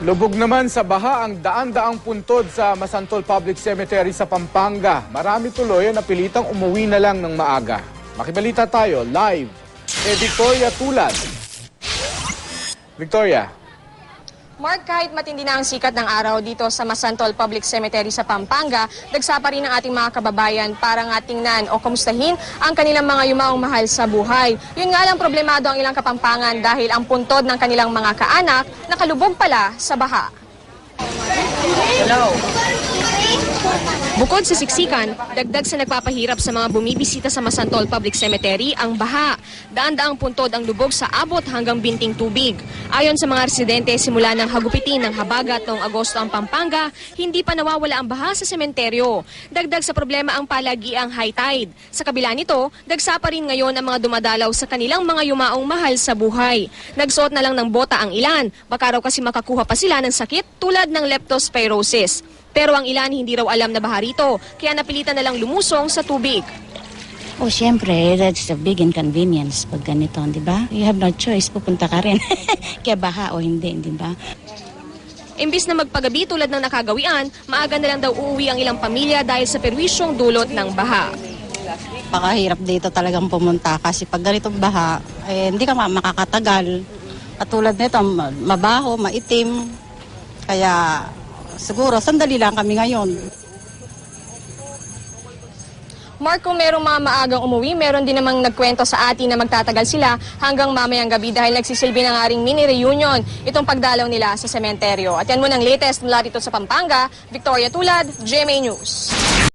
Lubog naman sa baha ang daan-daang puntod sa Masantol Public Cemetery sa Pampanga. Marami tuloy ang napilitang umuwi na lang ng maaga. Makibalita tayo live kay Victoria Tulad. Victoria. Mark, kahit matindi na ang sikat ng araw dito sa Masantol Public Cemetery sa Pampanga, dagsa pa rin ang ating mga kababayan para nga tingnan o kamustahin ang kanilang mga yumaong mahal sa buhay. Yun nga lang problemado ang ilang kapampangan dahil ang puntod ng kanilang mga kaanak nakalubog pala sa baha. Bukod sa siksikan, dagdag sa nagpapahirap sa mga bumibisita sa Masantol Public Cemetery ang baha. Daan-daang puntod ang lubog sa abot hanggang binting tubig. Ayon sa mga residente, simula ng hagupitin ng habagat noong Agosto ang Pampanga, hindi pa nawawala ang baha sa sementeryo. Dagdag sa problema ang palagiang high tide. Sa kabila nito, dagsa pa rin ngayon ang mga dumadalaw sa kanilang mga yumaong mahal sa buhay. Nagsuot na lang ng bota ang ilan, baka raw kasi makakuha pa sila ng sakit tulad ng leptospirosis. Pero ang ilan hindi raw alam na baha rito, kaya napilitan na lang lumusong sa tubig. Oh, syempre, that's a big inconvenience pag ganito, di ba? You have no choice, pupunta ka rin. Kaya baha o hindi, di ba? Imbis na magpagabi tulad ng nakagawian, maaga na lang daw uuwi ang ilang pamilya dahil sa perwisyong dulot ng baha. Pakahirap dito talagang pumunta kasi pag ganitong baha, eh, hindi ka ma- makakatagal. Katulad nito, ma- mabaho, maitim. Kaya siguro sandali lang kami ngayon. Mark, kung merong mga maagang umuwi, meron din namang nagkwento sa atin na magtatagal sila hanggang mamayang gabi dahil nagsisilbi ng aring mini reunion itong pagdalaw nila sa sementeryo. At yan muna ang latest mula dito sa Pampanga. Victoria Tulad, GMA News.